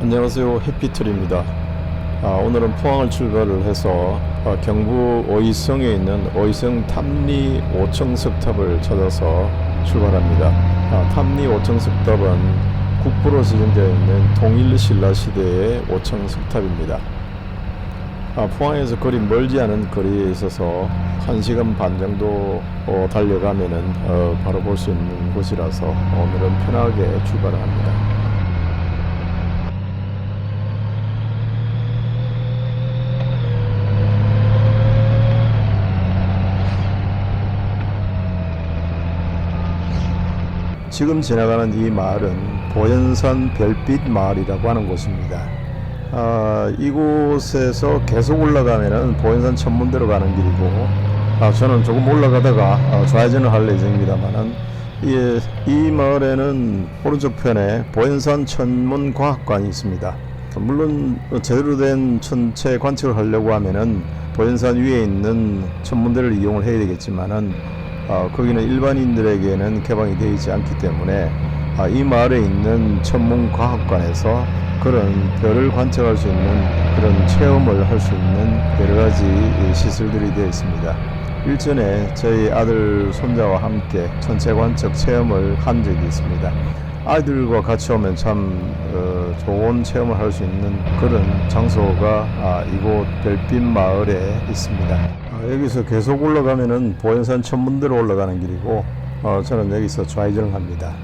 안녕하세요. 해피틀입니다. 아, 오늘은 포항을 출발을 해서 아, 경부 오이성에 있는 오이성 탐리 5층 석탑을 찾아서 출발합니다. 아, 탐리 5층 석탑은 국부로 지정되어 있는 통일신라 시대의 5층 석탑입니다. 아, 포항에서 거리 멀지 않은 거리에 있어서 1시간 반 정도 어, 달려가면 은 어, 바로 볼 수 있는 곳이라서 오늘은 편하게 출발을 합니다. 지금 지나가는 이 마을은 보현산 별빛 마을이라고 하는 곳입니다. 아, 이곳에서 계속 올라가면은 보현산 천문대로 가는 길이고, 아, 저는 조금 올라가다가 어, 좌회전을 할 예정입니다만은 이, 이 마을에는 오른쪽 편에 보현산 천문과학관이 있습니다. 물론 제대로 된 천체 관측을 하려고 하면은 보현산 위에 있는 천문대를 이용을 해야 되겠지만은 어, 거기는 일반인들에게는 개방이 되어 있지 않기 때문에 아, 이 마을에 있는 천문과학관에서 그런 별을 관측할 수 있는 그런 체험을 할 수 있는 여러 가지 이 시설들이 되어 있습니다. 일전에 저희 아들 손자와 함께 천체 관측 체험을 한 적이 있습니다. 아이들과 같이 오면 참 어, 좋은 체험을 할 수 있는 그런 장소가 아, 이곳 별빛 마을에 있습니다. 아, 여기서 계속 올라가면은 보현산 천문대로 올라가는 길이고 어, 저는 여기서 좌회전을 합니다.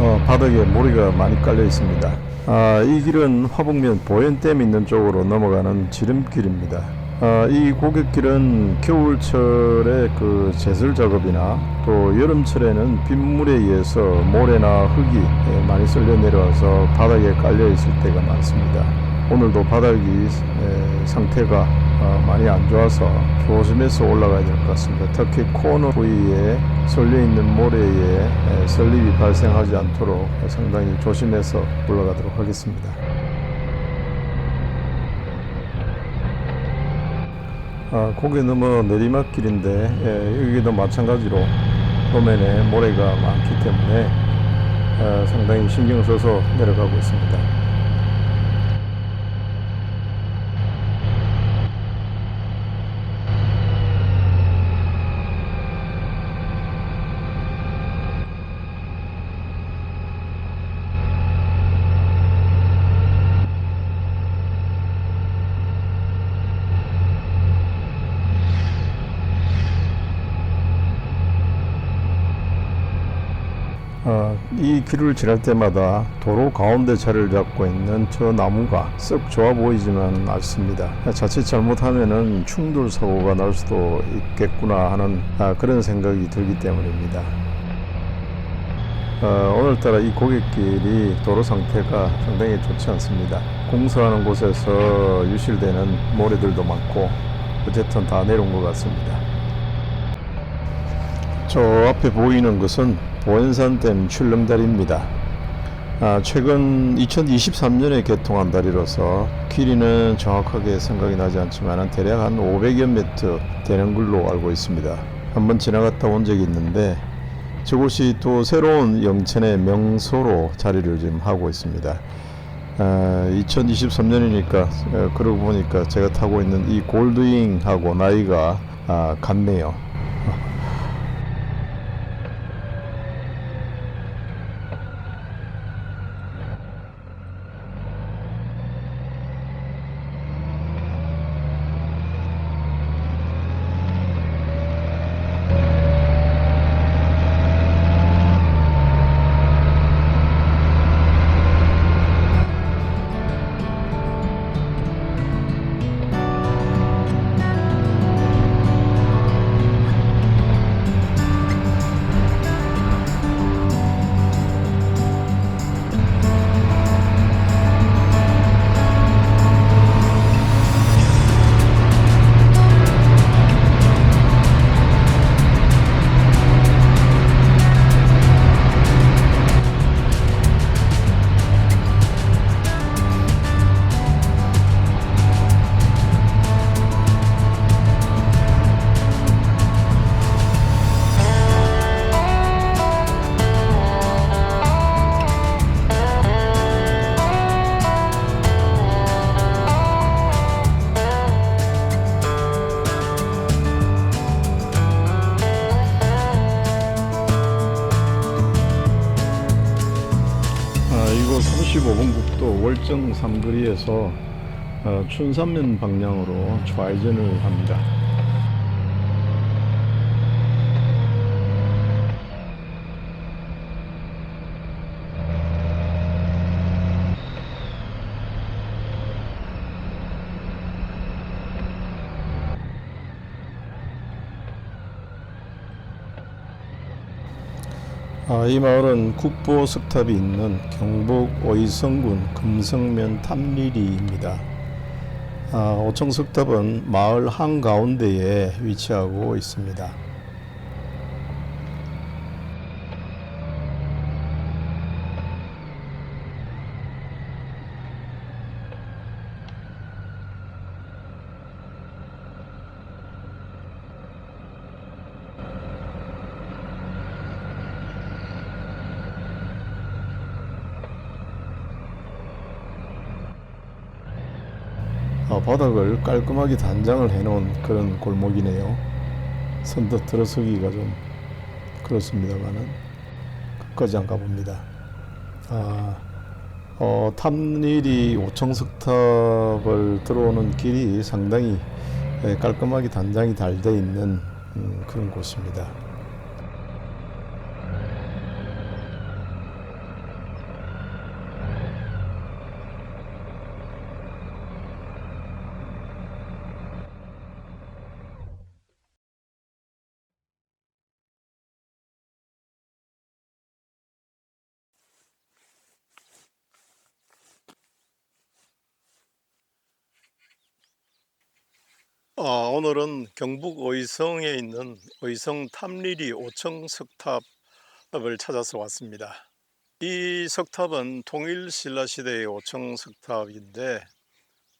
어, 바닥에 모리가 많이 깔려 있습니다. 아, 이 길은 화북면 보현댐 있는 쪽으로 넘어가는 지름길입니다. 아, 이 고갯길은 겨울철에 그 제설 작업이나 또 여름철에는 빗물에 의해서 모래나 흙이 예, 많이 쓸려 내려와서 바닥에 깔려 있을 때가 많습니다. 오늘도 바닥이 에, 상태가 어, 많이 안 좋아서 조심해서 올라가야 될 것 같습니다. 특히 코너 부위에 쏠려 있는 모래에 에, 설립이 발생하지 않도록 상당히 조심해서 올라가도록 하겠습니다. 아, 고개 넘어 내리막길인데 예, 여기도 마찬가지로 도면에 모래가 많기 때문에 어, 상당히 신경 써서 내려가고 있습니다. 어, 이 길을 지날 때마다 도로 가운데 자리를 잡고 있는 저 나무가 썩 좋아 보이지만 않습니다. 자칫 잘못하면은 충돌 사고가 날 수도 있겠구나 하는 아, 그런 생각이 들기 때문입니다. 어, 오늘따라 이 고갯길이 도로 상태가 상당히 좋지 않습니다. 공사하는 곳에서 유실되는 모래들도 많고 어쨌든 다 내려온 것 같습니다. 저 앞에 보이는 것은 보현산댐 출렁다리입니다. 아, 최근 2023년에 개통한 다리로서 길이는 정확하게 생각이 나지 않지만 대략 한 500여 미터 되는 걸로 알고 있습니다. 한번 지나갔다 온 적이 있는데 저곳이 또 새로운 영천의 명소로 자리를 지금 하고 있습니다. 아, 2023년이니까 그러고 보니까 제가 타고 있는 이 골드윙하고 나이가 아, 같네요. 월정 삼거리에서 어, 춘삼면 방향으로 좌회전을 합니다. 아, 이 마을은 국보 석탑이 있는 경북 오이성군 금성면 탐리리입니다. 아, 오청 석탑은 마을 한가운데에 위치하고 있습니다. 바닥을 깔끔하게 단장을 해놓은 그런 골목이네요. 선뜻 들어서기가 좀 그렇습니다만은 끝까지 안 가봅니다. 아, 어, 탐리리 오청석탑을 들어오는 길이 상당히 예, 깔끔하게 단장이 잘 돼 있는 음, 그런 곳입니다. 아, 오늘은 경북 의성에 있는 의성 탐리리 오청 석탑을 찾아서 왔습니다. 이 석탑은 통일 신라 시대의 오청 석탑인데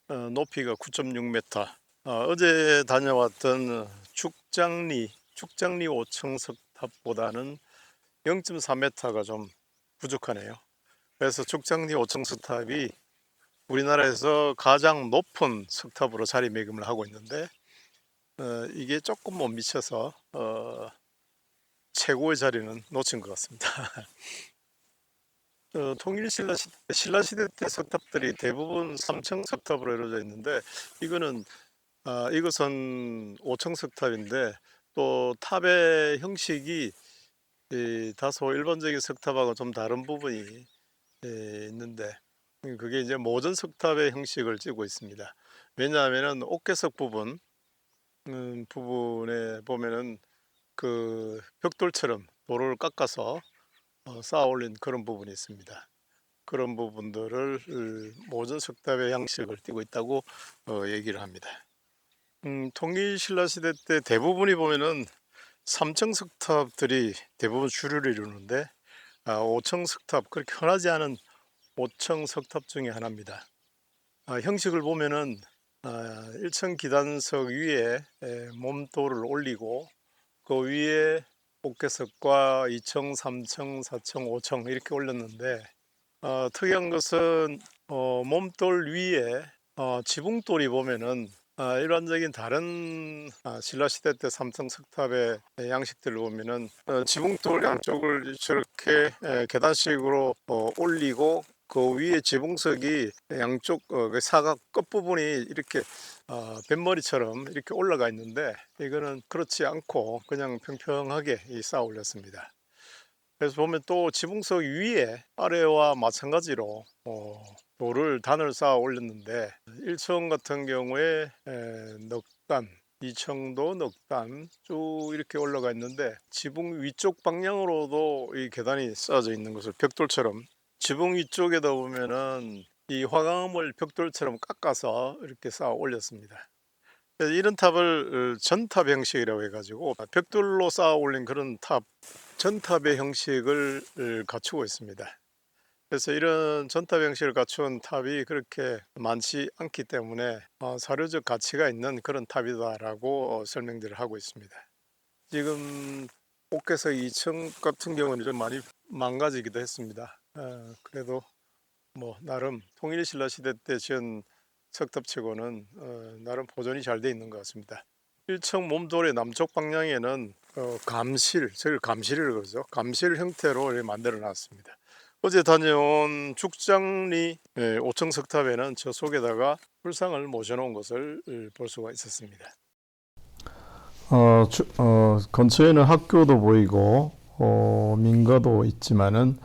어, 높이가 9.6m. 어, 제 다녀왔던 축장리 축장리 오청 석탑보다는 0.4m가 좀 부족하네요. 그래서 축장리 오청 석탑이 우리나라에서 가장 높은 석탑으로 자리매김을 하고 있는데 어, 이게 조금 못 미쳐서 어, 최고의 자리는 놓친 것 같습니다. 어, 통일 신라 시대, 신라 시대 때 석탑들이 대부분 3층 석탑으로 이루어져 있는데 이거는 아, 이것은 5층 석탑인데 또 탑의 형식이 이, 다소 일반적인 석탑하고 좀 다른 부분이 예, 있는데 음, 그게 이제 모전 석탑의 형식을 띠고 있습니다. 왜냐하면은 옥계석 부분 음, 부분에 보면은 그 벽돌처럼 도로를 깎아서 어, 쌓아 올린 그런 부분이 있습니다. 그런 부분들을 어, 모전 석탑의 양식을 띠고 있다고 어, 얘기를 합니다. 음, 통일 신라 시대 때 대부분이 보면은 3층 석탑들이 대부분 주류를 이루는데 아, 5층 석탑 그렇게 흔하지 않은 5층 석탑 중에 하나입니다. 아, 형식을 보면은 아, 1층 기단석 위에 에, 몸돌을 올리고 그 위에 옥계석과 2층, 3층, 4층, 5층 이렇게 올렸는데 어, 특이한 것은 어, 몸돌 위에 어, 지붕돌이 보면은 아, 일반적인 다른 아, 신라시대 때 삼성 석탑의 양식들을 보면은 어, 지붕돌 양쪽을 저렇게 에, 계단식으로 어, 올리고 그 위에 지붕석이 양쪽 어, 그 사각 끝부분이 이렇게 어, 뱃머리처럼 이렇게 올라가 있는데 이거는 그렇지 않고 그냥 평평하게 이 쌓아 올렸습니다. 그래서 보면 또 지붕석 위에 아래와 마찬가지로 어, 돌을 단을 쌓아 올렸는데 1층 같은 경우에 에, 넉단 2층도 넉단 쭉 이렇게 올라가 있는데 지붕 위쪽 방향으로도 이 계단이 쌓아져 있는 것을 벽돌처럼 지붕 위쪽에다 보면은 이 화강암을 벽돌처럼 깎아서 이렇게 쌓아 올렸습니다. 이런 탑을 어, 전탑 형식이라고 해가지고 벽돌로 쌓아 올린 그런 탑, 전탑의 형식을 어, 갖추고 있습니다. 그래서 이런 전탑 형식을 갖춘 탑이 그렇게 많지 않기 때문에 어, 사료적 가치가 있는 그런 탑이다라고 어, 설명들을 하고 있습니다. 지금 옥계석 2층 같은 경우는 좀 많이 망가지기도 했습니다. 어, 그래도 뭐 나름 통일신라 시대 때 지은 석탑치고는 어, 나름 보존이 잘 돼 있는 것 같습니다. 1층 몸돌의 남쪽 방향에는 어, 감실, 저걸 감실이라고 그러죠. 감실 형태로 만들어 놨습니다. 어제 다녀온 죽장리 5층 석탑에는 저 속에다가 불상을 모셔놓은 것을 볼 수가 있었습니다. 어, 주- 어, 근처에는 학교도 보이고 어, 민가도 있지만은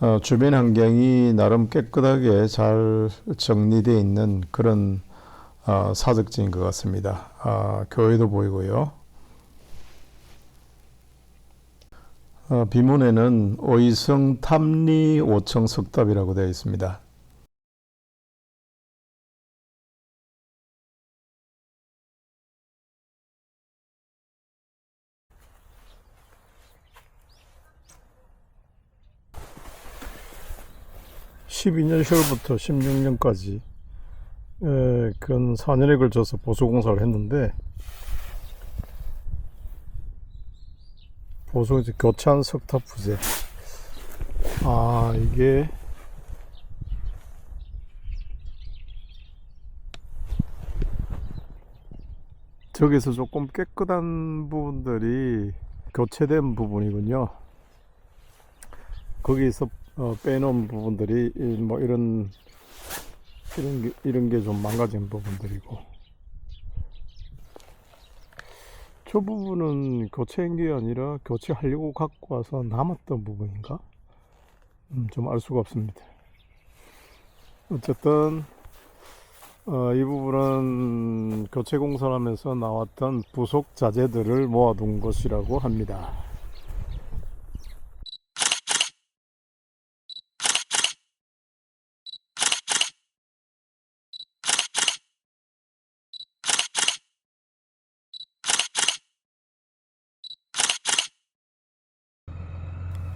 어, 주변 환경이 나름 깨끗하게 잘 정리되어 있는 그런 어, 사적지인 것 같습니다. 아, 교회도 보이고요. 어, 비문에는 의성 탐리 5층 석탑이라고 되어 있습니다. (12년 10월부터 16년까지) 에, 근 4년에 걸쳐서 보수공사를 했는데 보수 이제 교찬 석탑 부재. 아 이게 저기서 조금 깨끗한 부분들이 교체된 부분이군요. 거기서 어, 빼놓은 부분들이 이, 뭐 이런 이런 게, 이런 게 좀 망가진 부분들이고 저 부분은 교체한 게 아니라 교체하려고 갖고 와서 남았던 부분인가? 음, 좀 알 수가 없습니다. 어쨌든 어, 이 부분은 교체 공사를 하면서 나왔던 부속 자재들을 모아둔 것이라고 합니다.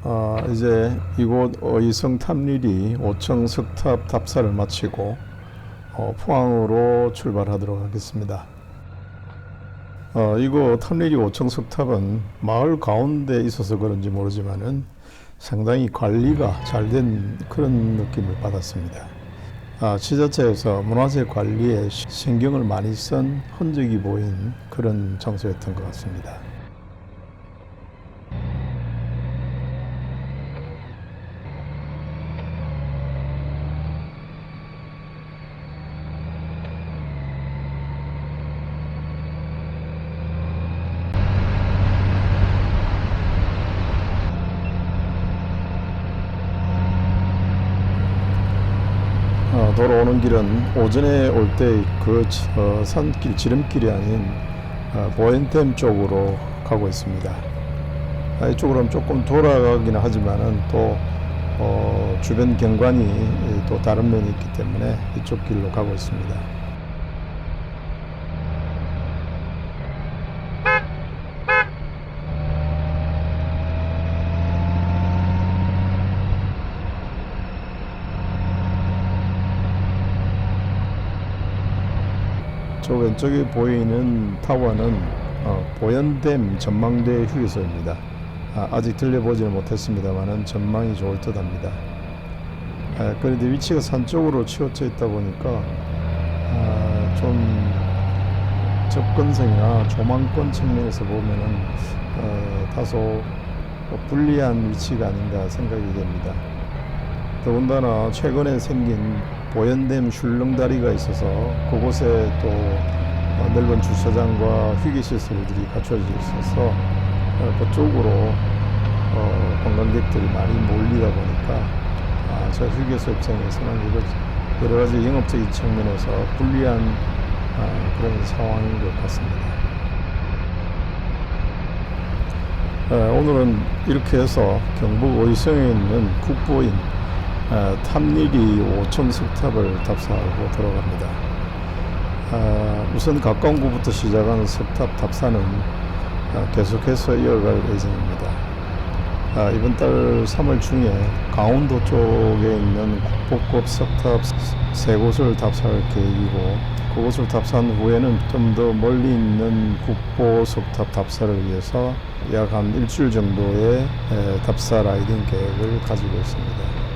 아, 이제 이곳 의성 탐리리 5층 석탑 답사를 마치고 어, 포항으로 출발하도록 하겠습니다. 어, 이곳 탐리리 5층 석탑은 마을 가운데 있어서 그런지 모르지만은 상당히 관리가 잘 된 그런 느낌을 받았습니다. 아, 지자체에서 문화재 관리에 시- 신경을 많이 쓴 흔적이 보인 그런 장소였던 것 같습니다. 어, 돌아 오는 길은 오전에 올 때그 산길 지름길이 아닌 어, 보엔댐 쪽으로 가고 있습니다. 아, 이쪽으로는 조금 돌아가기는 하지만은 또 어, 주변 경관이 또 다른 면이 있기 때문에 이쪽 길로 가고 있습니다. 저 왼쪽에 보이는 타워는 어, 보현댐 전망대 휴게소입니다. 아, 직 들려보지는 못했습니다만은 전망이 좋을 듯합니다. 아, 그런데 위치가 산 쪽으로 치우쳐 있다 보니까 아, 좀 접근성이나 조망권 측면에서 보면은 어, 다소 불리한 위치가 아닌가 생각이 됩니다. 더군다나 최근에 생긴 보현댐 슐렁다리가 있어서 그곳에 또 어, 넓은 주차장과 휴게시설들이 갖춰져 있어서 어, 그쪽으로 어, 관광객들이 많이 몰리다 보니까 아, 저 휴게소 입장에서는 이거 여러 가지 영업적인 측면에서 불리한 아, 그런 상황인 것 같습니다. 어, 오늘은 이렇게 해서 경북 의성에 있는 국보인 어, 탐리리 5층 석탑을 답사하고 들어갑니다. 아, 우선 가까운 곳부터 시작하는 석탑 답사는 아, 계속해서 이어갈 예정입니다. 아, 이번 달 3월 중에 강원도 쪽에 있는 국보급 석탑 세 곳을 답사할 계획이고 그곳을 답사한 후에는 좀 더 멀리 있는 국보 석탑 답사를 위해서 약 한 일주일 정도의 에, 답사 라이딩 계획을 가지고 있습니다.